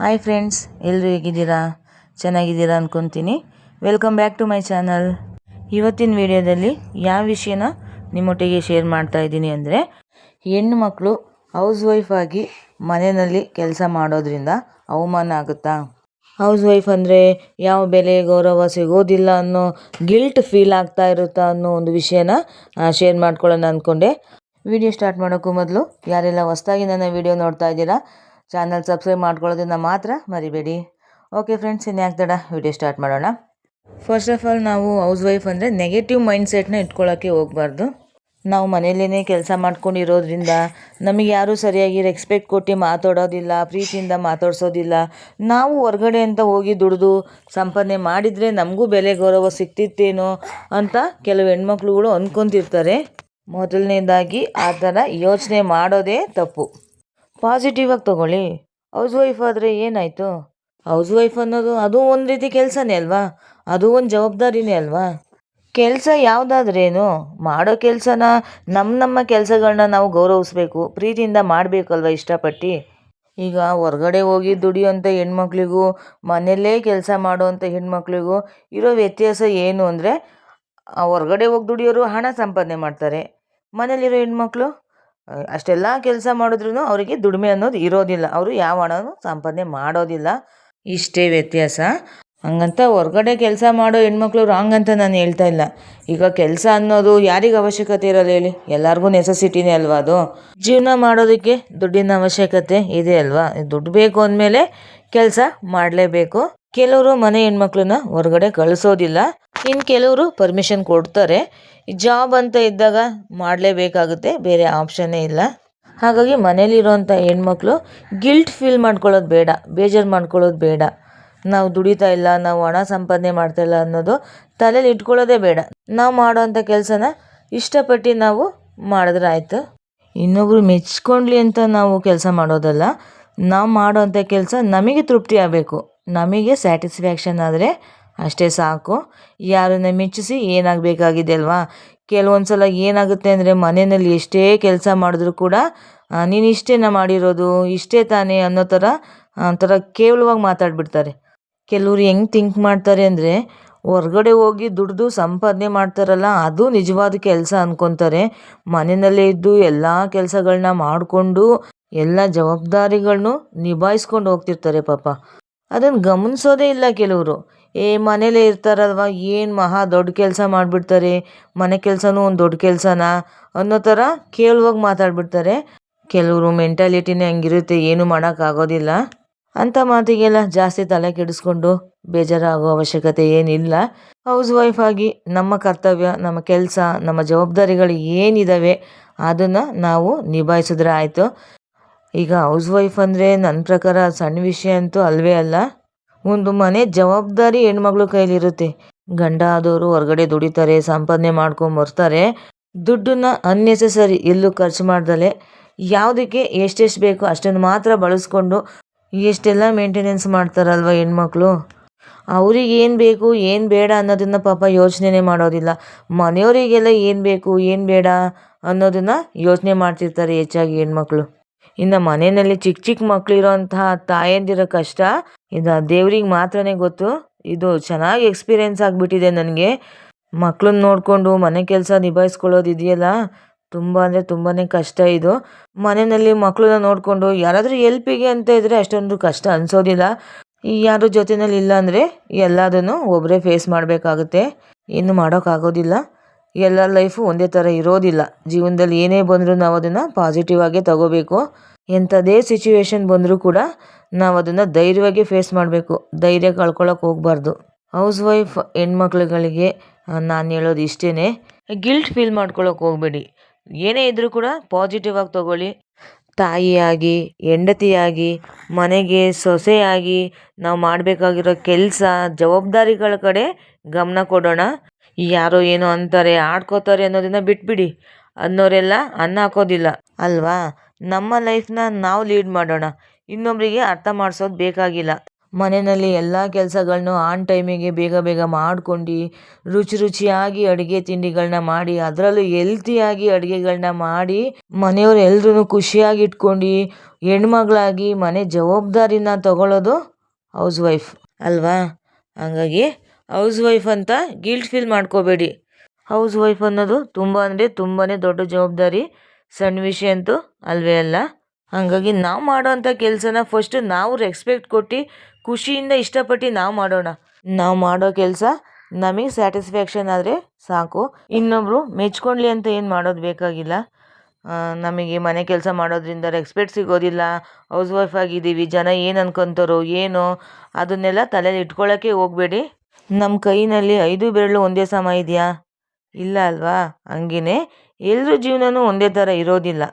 Hi friends ಎಲ್ಲರೂ ಹೇಗಿದ್ದೀರಾ? ಚೆನ್ನಾಗಿದ್ದೀರಾ ಅಂದ್ಕೊತೀನಿ welcome back to my channel ಇವತ್ತಿನ ವಿಡಿಯೋದಲ್ಲಿ ಯಾವ ವಿಷಯನ ನಿಮ್ಮೊಟ್ಟಿಗೆ ಶೇರ್ ಮಾಡ್ತಾ ಇದ್ದೀನಿ ಅಂದರೆ, ಹೆಣ್ಣು ಮಕ್ಕಳು ಹೌಸ್ ವೈಫ್ ಆಗಿ ಮನೆಯಲ್ಲಿ ಕೆಲಸ ಮಾಡೋದ್ರಿಂದ ಅವಮಾನ ಆಗುತ್ತಾ? ಹೌಸ್ ವೈಫ್ ಅಂದರೆ ಯಾವ ಬೆಲೆ, ಗೌರವ ಸಿಗೋದಿಲ್ಲ ಅನ್ನೋ ಗಿಲ್ಟ್ ಫೀಲ್ ಆಗ್ತಾ ಇರುತ್ತಾ ಅನ್ನೋ ಒಂದು ವಿಷಯನ ಶೇರ್ ಮಾಡ್ಕೊಳ್ಳೋಣ ಅಂದ್ಕೊಂಡೆ ವಿಡಿಯೋ ಸ್ಟಾರ್ಟ್ ಮಾಡೋಕ್ಕೂ ಮೊದಲು ಯಾರೆಲ್ಲ ಹೊಸ್ದಾಗಿ ನನ್ನ ವಿಡಿಯೋ ನೋಡ್ತಾ ಇದ್ದೀರಾ ಚಾನಲ್ ಸಬ್ಸ್ಕ್ರೈಬ್ ಮಾಡ್ಕೊಳ್ಳೋದನ್ನ ಮಾತ್ರ ಮರಿಬೇಡಿ. ಓಕೆ ಫ್ರೆಂಡ್ಸ್ ಇನ್ನು ಯಾಕೆ ತಡ ವಿಡಿಯೋ ಸ್ಟಾರ್ಟ್ ಮಾಡೋಣ. ಫಸ್ಟ್ ಆಫ್ ಆಲ್ ನಾವು ಹೌಸ್ ವೈಫ್ ಅಂದರೆ ನೆಗೆಟಿವ್ ಮೈಂಡ್ಸೆಟ್ನ ಇಟ್ಕೊಳ್ಳೋಕ್ಕೆ ಹೋಗಬಾರ್ದು. ನಾವು ಮನೆಯಲ್ಲೇ ಕೆಲಸ ಮಾಡ್ಕೊಂಡಿರೋದ್ರಿಂದ ನಮಗೆ ಯಾರೂ ಸರಿಯಾಗಿ ರೆಸ್ಪೆಕ್ಟ್ ಕೊಟ್ಟು ಮಾತಾಡೋದಿಲ್ಲ, ಪ್ರೀತಿಯಿಂದ ಮಾತಾಡ್ಸೋದಿಲ್ಲ. ನಾವು ಹೊರಗಡೆ ಅಂತ ಹೋಗಿ ದುಡಿದು ಸಂಪಾದನೆ ಮಾಡಿದರೆ ನಮಗೂ ಬೆಲೆ ಗೌರವ ಸಿಗ್ತಿತ್ತೇನೋ ಅಂತ ಕೆಲವು ಹೆಣ್ಮಕ್ಳುಗಳು ಅಂದ್ಕೊತಿರ್ತಾರೆ ಮೊದಲನೇದಾಗಿ ಆ ಥರ ಯೋಚನೆ ಮಾಡೋದೇ ತಪ್ಪು. ಪಾಸಿಟಿವ್ ಆಗಿ ತಗೊಳ್ಳಿ. ಹೌಸ್ ವೈಫ್ ಆದರೆ ಏನಾಯಿತು? ಹೌಸ್ ವೈಫ್ ಅನ್ನೋದು ಅದು ಒಂದು ರೀತಿ ಕೆಲಸನೇ ಅಲ್ವಾ? ಅದು ಒಂದು ಜವಾಬ್ದಾರಿನೇ ಅಲ್ವಾ? ಕೆಲಸ ಯಾವುದಾದ್ರೇನು, ಮಾಡೋ ಕೆಲಸನ ನಮ್ಮ ನಮ್ಮ ಕೆಲಸಗಳನ್ನ ನಾವು ಗೌರವಿಸ್ಬೇಕು, ಪ್ರೀತಿಯಿಂದ ಮಾಡಬೇಕಲ್ವ ಇಷ್ಟಪಟ್ಟು? ಈಗ ಹೊರಗಡೆ ಹೋಗಿ ದುಡಿಯೋಂಥ ಹೆಣ್ಮಕ್ಳಿಗೂ, ಮನೆಯಲ್ಲೇ ಕೆಲಸ ಮಾಡೋವಂಥ ಹೆಣ್ಮಕ್ಳಿಗೂ ಇರೋ ವ್ಯತ್ಯಾಸ ಏನು ಅಂದರೆ ಹೊರಗಡೆ ಹೋಗಿ ದುಡಿಯೋರು ಹಣ ಸಂಪಾದನೆ ಮಾಡ್ತಾರೆ. ಮನೇಲಿರೋ ಹೆಣ್ಮಕ್ಳು? ಅಷ್ಟೆಲ್ಲ ಕೆಲಸ ಮಾಡಿದ್ರೂ ಅವರಿಗೆ ದುಡಿಮೆ ಅನ್ನೋದು ಇರೋದಿಲ್ಲ. ಅವರು ಯಾವ ಹಣನೂ ಸಂಪಾದನೆ ಮಾಡೋದಿಲ್ಲ. ಇಷ್ಟೇ ವ್ಯತ್ಯಾಸ. ಹಂಗಂತ ಹೊರ್ಗಡೆ ಕೆಲಸ ಮಾಡೋ ಹೆಣ್ಮಕ್ಳು ರಾಂಗ್ ಅಂತ ನಾನು ಹೇಳ್ತಾ ಇಲ್ಲ. ಈಗ ಕೆಲಸ ಅನ್ನೋದು ಯಾರಿಗೆ ಅವಶ್ಯಕತೆ ಇರಲ್ಲ ಹೇಳಿ? ಎಲ್ಲರಿಗೂ ನೆಸಸಿಟಿನೇ ಅಲ್ವಾ ಅದು? ಜೀವನ ಮಾಡೋದಕ್ಕೆ ದುಡ್ಡಿನ ಅವಶ್ಯಕತೆ ಇದೆ ಅಲ್ವಾ? ದುಡ್ಡು ಬೇಕು ಅಂದಮೇಲೆ ಕೆಲಸ ಮಾಡಲೇಬೇಕು. ಕೆಲವರು ಮನೆ ಹೆಣ್ಮಕ್ಳನ್ನ ಹೊರಗಡೆ ಕಳಿಸೋದಿಲ್ಲ. ಇನ್ನು ಕೆಲವರು ಪರ್ಮಿಷನ್ ಕೊಡ್ತಾರೆ. ಜಾಬ್ ಅಂತ ಇದ್ದಾಗ ಮಾಡಲೇಬೇಕಾಗುತ್ತೆ, ಬೇರೆ ಆಪ್ಷನ್ನೇ ಇಲ್ಲ. ಹಾಗಾಗಿ ಮನೇಲಿರೋಂಥ ಹೆಣ್ಮಕ್ಳು ಗಿಲ್ಟ್ ಫೀಲ್ ಮಾಡ್ಕೊಳ್ಳೋದು ಬೇಡ, ಬೇಜಾರು ಮಾಡ್ಕೊಳ್ಳೋದು ಬೇಡ. ನಾವು ದುಡಿತಾ ಇಲ್ಲ, ನಾವು ಹಣ ಸಂಪಾದನೆ ಮಾಡ್ತಾ ಇಲ್ಲ ಅನ್ನೋದು ತಲೆಯಲ್ಲಿ ಇಟ್ಕೊಳ್ಳೋದೇ ಬೇಡ. ನಾವು ಮಾಡೋವಂಥ ಕೆಲಸನ ಇಷ್ಟಪಟ್ಟು ನಾವು ಮಾಡಿದ್ರೆ ಆಯಿತು. ಇನ್ನೊಬ್ರು ಮೆಚ್ಕೊಂಡ್ಲಿ ಅಂತ ನಾವು ಕೆಲಸ ಮಾಡೋದಲ್ಲ, ನಾವು ಮಾಡೋವಂಥ ಕೆಲಸ ನಮಗೆ ತೃಪ್ತಿ ಆಗಬೇಕು. ನಮಗೆ ಸ್ಯಾಟಿಸ್ಫ್ಯಾಕ್ಷನ್ ಆದರೆ ಅಷ್ಟೇ ಸಾಕು. ಯಾರನ್ನ ಮೆಚ್ಚಿಸಿ ಏನಾಗಬೇಕಾಗಿದೆ ಅಲ್ವಾ? ಕೆಲವೊಂದು ಸಲ ಏನಾಗುತ್ತೆ ಅಂದರೆ ಮನೆಯಲ್ಲಿ ಎಷ್ಟೇ ಕೆಲಸ ಮಾಡಿದ್ರು ಕೂಡ ನೀನು ಇಷ್ಟೇನ ಮಾಡಿರೋದು, ಇಷ್ಟೇ ತಾನೇ ಅನ್ನೋ ಥರ ಒಂಥರ ಕೇವಲವಾಗಿ ಮಾತಾಡ್ಬಿಡ್ತಾರೆ. ಕೆಲವರು ಹೆಂಗೆ ಥಿಂಕ್ ಮಾಡ್ತಾರೆ ಅಂದರೆ, ಹೊರ್ಗಡೆ ಹೋಗಿ ದುಡ್ದು ಸಂಪಾದನೆ ಮಾಡ್ತಾರಲ್ಲ, ಅದು ನಿಜವಾದ ಕೆಲಸ ಅಂದ್ಕೊತಾರೆ ಮನೆಯಲ್ಲೇ ಇದ್ದು ಎಲ್ಲ ಕೆಲಸಗಳನ್ನ ಮಾಡಿಕೊಂಡು, ಎಲ್ಲ ಜವಾಬ್ದಾರಿಗಳನ್ನು ನಿಭಾಯಿಸ್ಕೊಂಡು ಹೋಗ್ತಿರ್ತಾರೆ ಪಾಪ. ಅದನ್ನು ಗಮನಿಸೋದೇ ಇಲ್ಲ ಕೆಲವರು. ಏ, ಮನೇಲೆ ಇರ್ತಾರಲ್ವ? ಏನು ಮಹಾ ದೊಡ್ಡ ಕೆಲಸ ಮಾಡಿಬಿಡ್ತಾರೆ? ಮನೆ ಕೆಲಸನೂ ಒಂದು ದೊಡ್ಡ ಕೆಲಸನಾ? ಅನ್ನೋ ಥರ ಕೇಳುವಾಗ ಮಾತಾಡ್ಬಿಡ್ತಾರೆ. ಕೆಲವರು ಮೆಂಟಾಲಿಟಿನೇ ಹಂಗಿರುತ್ತೆ, ಏನು ಮಾಡೋಕ್ಕಾಗೋದಿಲ್ಲ ಅಂಥ ಮಾತಿಗೆಲ್ಲ ಜಾಸ್ತಿ ತಲೆ ಕೆಡಿಸ್ಕೊಂಡು ಬೇಜಾರಾಗೋ ಅವಶ್ಯಕತೆ ಏನಿಲ್ಲ. ಹೌಸ್ ವೈಫ್ ಆಗಿ ನಮ್ಮ ಕರ್ತವ್ಯ, ನಮ್ಮ ಕೆಲಸ, ನಮ್ಮ ಜವಾಬ್ದಾರಿಗಳು ಏನಿದ್ದಾವೆ ಅದನ್ನು ನಾವು ನಿಭಾಯಿಸಿದ್ರೆ ಆಯಿತು. ಈಗ ಹೌಸ್ ವೈಫ್ ಅಂದರೆ ನನ್ನ ಪ್ರಕಾರ ಸಣ್ಣ ವಿಷಯ ಅಂತೂ ಅಲ್ವೇ ಅಲ್ಲ. ಒಂದು ಮನೆ ಜವಾಬ್ದಾರಿ ಹೆಣ್ಮಕ್ಳು ಕೈಲಿರುತ್ತೆ. ಗಂಡ ಆದವರು ಹೊರಗಡೆ ದುಡಿತಾರೆ, ಸಂಪಾದನೆ ಮಾಡ್ಕೊಂಬರ್ತಾರೆ ದುಡ್ಡನ್ನ ಅನ್ನೆಸೆಸರಿ ಎಲ್ಲೂ ಖರ್ಚು ಮಾಡ್ದಲೆ. ಯಾವುದಕ್ಕೆ ಎಷ್ಟೆಷ್ಟು ಬೇಕೋ ಅಷ್ಟನ್ನು ಮಾತ್ರ ಬಳಸ್ಕೊಂಡು ಎಷ್ಟೆಲ್ಲ ಮೇಂಟೆನೆನ್ಸ್ ಮಾಡ್ತಾರಲ್ವ ಹೆಣ್ಮಕ್ಳು? ಅವ್ರಿಗೆ ಏನು ಬೇಕು, ಏನು ಬೇಡ ಅನ್ನೋದನ್ನು ಪಾಪ ಯೋಚನೆನೇ ಮಾಡೋದಿಲ್ಲ. ಮನೆಯವರಿಗೆಲ್ಲ ಏನು ಬೇಕು, ಏನು ಬೇಡ ಅನ್ನೋದನ್ನು ಯೋಚನೆ ಮಾಡ್ತಿರ್ತಾರೆ ಹೆಚ್ಚಾಗಿ ಹೆಣ್ಮಕ್ಳು. ಇನ್ನು ಮನೆಯಲ್ಲಿ ಚಿಕ್ಕ ಚಿಕ್ಕ ಮಕ್ಕಳಿರೋಂತಹ ತಾಯಂದಿರ ಕಷ್ಟ ಇದು ದೇವ್ರಿಗೆ ಮಾತ್ರನೇ ಗೊತ್ತು. ಇದು ಚೆನ್ನಾಗಿ ಎಕ್ಸ್ಪೀರಿಯೆನ್ಸ್ ಆಗಿಬಿಟ್ಟಿದೆ ನನಗೆ. ಮಕ್ಳನ್ನ ನೋಡಿಕೊಂಡು ಮನೆ ಕೆಲಸ ನಿಭಾಯಿಸ್ಕೊಳ್ಳೋದು ಇದೆಯಲ್ಲ? ತುಂಬ ಅಂದರೆ ತುಂಬಾ ಕಷ್ಟ ಇದು. ಮನೆಯಲ್ಲಿ ಮಕ್ಕಳನ್ನ ನೋಡಿಕೊಂಡು ಯಾರಾದರೂ ಎಲ್ಪಿಗೆ ಅಂತ ಇದ್ದರೆ ಅಷ್ಟೊಂದು ಕಷ್ಟ ಅನಿಸೋದಿಲ್ಲ. ಯಾರ ಜೊತೆಯಲ್ಲಿ ಇಲ್ಲ ಅಂದರೆ ಎಲ್ಲದನ್ನು ಒಬ್ಬರೇ ಫೇಸ್ ಮಾಡಬೇಕಾಗುತ್ತೆ. ಏನು ಮಾಡೋಕ್ಕಾಗೋದಿಲ್ಲ ಎಲ್ಲ ಲೈಫು ಒಂದೇ ಥರ ಇರೋದಿಲ್ಲ. ಜೀವನದಲ್ಲಿ ಏನೇ ಬಂದರೂ ನಾವು ಅದನ್ನು ಪಾಸಿಟಿವ್ ಆಗೇ ತಗೋಬೇಕು. ಎಂಥದೇ ಸಿಚುವೇಶನ್ ಬಂದರೂ ಕೂಡ ನಾವು ಅದನ್ನು ಧೈರ್ಯವಾಗಿ ಫೇಸ್ ಮಾಡಬೇಕು. ಧೈರ್ಯ ಕಳ್ಕೊಳ್ಳೋಕೆ ಹೋಗಬಾರ್ದು. ಹೌಸ್ ವೈಫ್ ಹೆಣ್ಮಕ್ಳುಗಳಿಗೆ ನಾನು ಹೇಳೋದು ಇಷ್ಟೇ ಗಿಲ್ಟ್ ಫೀಲ್ ಮಾಡ್ಕೊಳ್ಳೋಕೆ ಹೋಗಬೇಡಿ. ಏನೇ ಇದ್ದರೂ ಕೂಡ ಪಾಸಿಟಿವ್ ಆಗಿ ತೊಗೊಳ್ಳಿ. ತಾಯಿಯಾಗಿ, ಹೆಂಡತಿಯಾಗಿ, ಮನೆಗೆ ಸೊಸೆಯಾಗಿ ನಾವು ಮಾಡಬೇಕಾಗಿರೋ ಕೆಲಸ, ಜವಾಬ್ದಾರಿಗಳ ಕಡೆ ಗಮನ ಕೊಡೋಣ. ಯಾರೋ ಏನೋ ಅಂತಾರೆ, ಆಡ್ಕೋತಾರೆ ಅನ್ನೋದನ್ನು ಬಿಟ್ಬಿಡಿ. ಅನ್ನೋರೆಲ್ಲ ಅನ್ನ ಹಾಕೋದಿಲ್ಲ. ಅಲ್ವಾ? ನಮ್ಮ ಲೈಫ್ನ ನಾವು ಲೀಡ್ ಮಾಡೋಣ. ಇನ್ನೊಬ್ಬರಿಗೆ ಅರ್ಥ ಮಾಡಿಸೋದು ಬೇಕಾಗಿಲ್ಲ. ಮನೆಯಲ್ಲಿ ಎಲ್ಲ ಕೆಲಸಗಳನ್ನು ಆನ್ ಟೈಮಿಗೆ ಬೇಗ ಬೇಗ ಮಾಡ್ಕೊಂಡು ರುಚಿ ರುಚಿಯಾಗಿ ಅಡುಗೆ ತಿಂಡಿಗಳನ್ನ ಮಾಡಿ, ಅದರಲ್ಲೂ ಹೆಲ್ತಿಯಾಗಿ ಅಡುಗೆಗಳನ್ನ ಮಾಡಿ ಮನೆಯವ್ರು ಎಲ್ಲರೂ ಖುಷಿಯಾಗಿ ಇಟ್ಕೊಂಡು ಹೆಣ್ಮಗಳಾಗಿ ಮನೆ ಜವಾಬ್ದಾರಿನ ತಗೊಳ್ಳೋದು ಹೌಸ್ ವೈಫ್ ಅಲ್ವಾ? ಹಾಗಾಗಿ ಹೌಸ್ ವೈಫ್ ಅಂತ ಗಿಲ್ಟ್ ಫೀಲ್ ಮಾಡ್ಕೋಬೇಡಿ. ಹೌಸ್ ವೈಫ್ ಅನ್ನೋದು ತುಂಬ ಅಂದರೆ ತುಂಬಾ ದೊಡ್ಡ ಜವಾಬ್ದಾರಿ, ಸಣ್ಣ ವಿಷಯ ಅಂತೂ ಅಲ್ವೇ ಅಲ್ಲ. ಹಾಗಾಗಿ ನಾವು ಮಾಡೋವಂಥ ಕೆಲಸನ ಫಸ್ಟು ನಾವು ರೆಸ್ಪೆಕ್ಟ್ ಕೊಟ್ಟು ಖುಷಿಯಿಂದ ಇಷ್ಟಪಟ್ಟು ನಾವು ಮಾಡೋಣ. ನಾವು ಮಾಡೋ ಕೆಲಸ ನಮಗೆ ಸ್ಯಾಟಿಸ್ಫ್ಯಾಕ್ಷನ್ ಆದರೆ ಸಾಕು. ಇನ್ನೊಬ್ಬರು ಮೆಚ್ಕೊಳ್ಳಿ ಅಂತ ಏನು ಮಾಡೋದು ಬೇಕಾಗಿಲ್ಲ. ನಮಗೆ ಮನೆ ಕೆಲಸ ಮಾಡೋದ್ರಿಂದ ರೆಸ್ಪೆಕ್ಟ್ ಸಿಗೋದಿಲ್ಲ. ಹೌಸ್ ವೈಫ್ ಆಗಿದ್ದೀವಿ, ಜನ ಏನು ಅನ್ಕೊಂತಾರೋ ಏನೋ ಅದನ್ನೆಲ್ಲ ತಲೆಯಲ್ಲಿ ಇಟ್ಕೊಳ್ಳೋಕ್ಕೆ ಹೋಗಬೇಡಿ. ನಮ್ಮ ಕೈನಲ್ಲಿ ಐದು ಬೆರಳು ಒಂದೇ ಸಮ ಇದೆಯಾ? ಇಲ್ಲ ಅಲ್ವಾ? ಹಂಗೆಯೇ ಎಲ್ಲರೂ ಜೀವನನೂ ಒಂದೇ ಥರ ಇರೋದಿಲ್ಲ.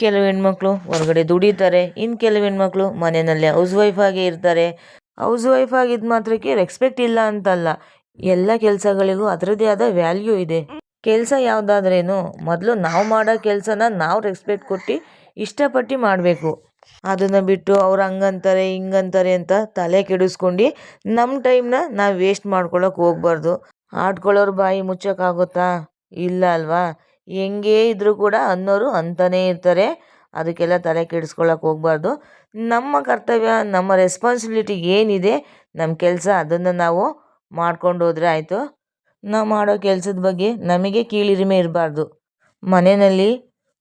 ಕೆಲವು ಹೆಣ್ಮಕ್ಳು ಹೊರಗಡೆ ದುಡಿತಾರೆ. ಇನ್ನು ಕೆಲವು ಹೆಣ್ಮಕ್ಳು ಮನೆಯಲ್ಲೇ ಹೌಸ್ ವೈಫ್ ಆಗೇ ಇರ್ತಾರೆ. ಹೌಸ್ ವೈಫ್ ಆಗಿದ್ದ ಮಾತ್ರಕ್ಕೆ ರೆಸ್ಪೆಕ್ಟ್ ಇಲ್ಲ ಅಂತಲ್ಲ. ಎಲ್ಲ ಕೆಲಸಗಳಿಗೂ ಅದರದೇ ಆದ ವ್ಯಾಲ್ಯೂ ಇದೆ. ಕೆಲಸ ಯಾವುದಾದ್ರೇನು ಮೊದಲು ನಾವು ಮಾಡೋ ಕೆಲಸನ ನಾವು ರೆಸ್ಪೆಕ್ಟ್ ಕೊಟ್ಟು ಇಷ್ಟಪಟ್ಟು ಮಾಡಬೇಕು. ಅದನ್ನು ಬಿಟ್ಟು ಅವ್ರು ಹಂಗಂತಾರೆ, ಹಿಂಗಂತಾರೆ ಅಂತ ತಲೆ ಕೆಡಿಸ್ಕೊಂಡು ನಮ್ಮ ಟೈಮ್ನ ನಾವು ವೇಸ್ಟ್ ಮಾಡ್ಕೊಳಕ್ಕೆ ಹೋಗ್ಬಾರ್ದು. ಆಡ್ಕೊಳ್ಳೋರು ಬಾಯಿ ಮುಚ್ಚೋಕ್ಕಾಗುತ್ತಾ ಇಲ್ಲ ಅಲ್ವಾ? ಹೆಂಗೇ ಇದ್ದರೂ ಕೂಡ ಅನ್ನೋರು ಅಂತಲೇ ಇರ್ತಾರೆ. ಅದಕ್ಕೆಲ್ಲ ತಲೆ ಕೆಡಿಸ್ಕೊಳ್ಳೋಕೆ ಹೋಗ್ಬಾರ್ದು. ನಮ್ಮ ಕರ್ತವ್ಯ, ನಮ್ಮ ರೆಸ್ಪಾನ್ಸಿಬಿಲಿಟಿ ಏನಿದೆ, ನಮ್ಮ ಕೆಲಸ ಅದನ್ನು ನಾವು ಮಾಡ್ಕೊಂಡು ಹೋದರೆ ಆಯಿತು. ನಾವು ಮಾಡೋ ಕೆಲಸದ ಬಗ್ಗೆ ನಮಗೆ ಕೀಳಿರಿಮೆ ಇರಬಾರ್ದು. ಮನೆಯಲ್ಲಿ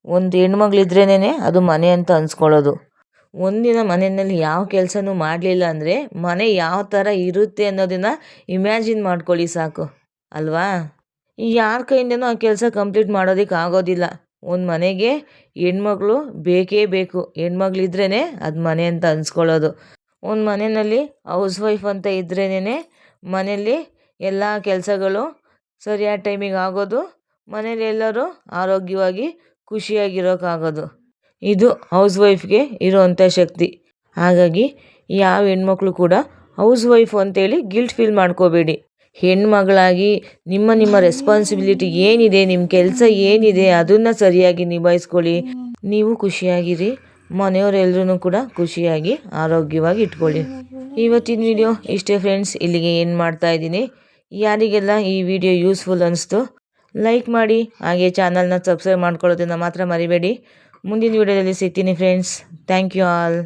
ಒಂದು ಹೆಣ್ಮಗಳಿದ್ರೇನೆ ಅದು ಮನೆ ಅಂತ ಅನ್ಸ್ಕೊಳ್ಳೋದು. ಒಂದಿನ ಮನೆಯಲ್ಲಿ ಯಾವ ಕೆಲಸನೂ ಮಾಡಲಿಲ್ಲ ಅಂದರೆ ಮನೆ ಯಾವ ಥರ ಇರುತ್ತೆ ಅನ್ನೋದನ್ನು ಇಮ್ಯಾಜಿನ್ ಮಾಡ್ಕೊಳ್ಳಿ ಸಾಕು. ಅಲ್ವಾ? ಯಾರ ಕೈಯಿಂದನೂ ಆ ಕೆಲಸ ಕಂಪ್ಲೀಟ್ ಮಾಡೋದಕ್ಕೆ ಆಗೋದಿಲ್ಲ. ಒಂದು ಮನೆಗೆ ಹೆಣ್ಮಗಳು ಬೇಕೇ ಬೇಕು. ಹೆಣ್ಮಗಳಿದ್ರೇ ಅದು ಮನೆ ಅಂತ ಅನ್ಸ್ಕೊಳ್ಳೋದು. ಒಂದು ಮನೆಯಲ್ಲಿ ಹೌಸ್ ವೈಫ್ ಅಂತ ಇದ್ರೇನೆ ಮನೆಯಲ್ಲಿ ಎಲ್ಲ ಕೆಲಸಗಳು ಸರಿಯಾದ ಟೈಮಿಗೆ ಆಗೋದು. ಮನೇಲಿ ಎಲ್ಲರೂ ಆರೋಗ್ಯವಾಗಿ ಖುಷಿಯಾಗಿರೋಕ್ಕಾಗೋದು ಇದು ಹೌಸ್ ವೈಫ್ಗೆ ಇರುವಂಥ ಶಕ್ತಿ. ಹಾಗಾಗಿ ಯಾವ ಹೆಣ್ಮಕ್ಳು ಕೂಡ ಹೌಸ್ ವೈಫ್ ಅಂತೇಳಿ ಗಿಲ್ಟ್ ಫೀಲ್ ಮಾಡ್ಕೋಬೇಡಿ. ಹೆಣ್ಮಗಳಾಗಿ ನಿಮ್ಮ ನಿಮ್ಮ ರೆಸ್ಪಾನ್ಸಿಬಿಲಿಟಿ ಏನಿದೆ ನಿಮ್ಮ ಕೆಲಸ ಏನಿದೆ ಅದನ್ನು ಸರಿಯಾಗಿ ನಿಭಾಯಿಸ್ಕೊಳ್ಳಿ. ನೀವು ಖುಷಿಯಾಗಿರಿ. ಮನೆಯವರೆಲ್ಲರೂ ಕೂಡ ಖುಷಿಯಾಗಿ, ಆರೋಗ್ಯವಾಗಿ ಇಟ್ಕೊಳ್ಳಿ. ಇವತ್ತಿನ ವಿಡಿಯೋ ಇಷ್ಟೇ ಫ್ರೆಂಡ್ಸ್ ಇಲ್ಲಿಗೆ ಏನು ಮಾಡ್ತಾ ಇದ್ದೀನಿ. ಯಾರಿಗೆಲ್ಲ ಈ ವಿಡಿಯೋ ಯೂಸ್ಫುಲ್ ಅನಿಸ್ತು ಲೈಕ್ ಮಾಡಿ. ಹಾಗೆ ಚಾನಲ್ನ ಸಬ್ಸ್ಕ್ರೈಬ್ ಮಾಡ್ಕೊಳ್ಳೋದನ್ನು ಮಾತ್ರ ಮರಿಬೇಡಿ. ಮುಂದಿನ ವಿಡಿಯೋದಲ್ಲಿ ಸಿಗ್ತೀನಿ ಫ್ರೆಂಡ್ಸ್ ಥ್ಯಾಂಕ್ ಯು ಆಲ್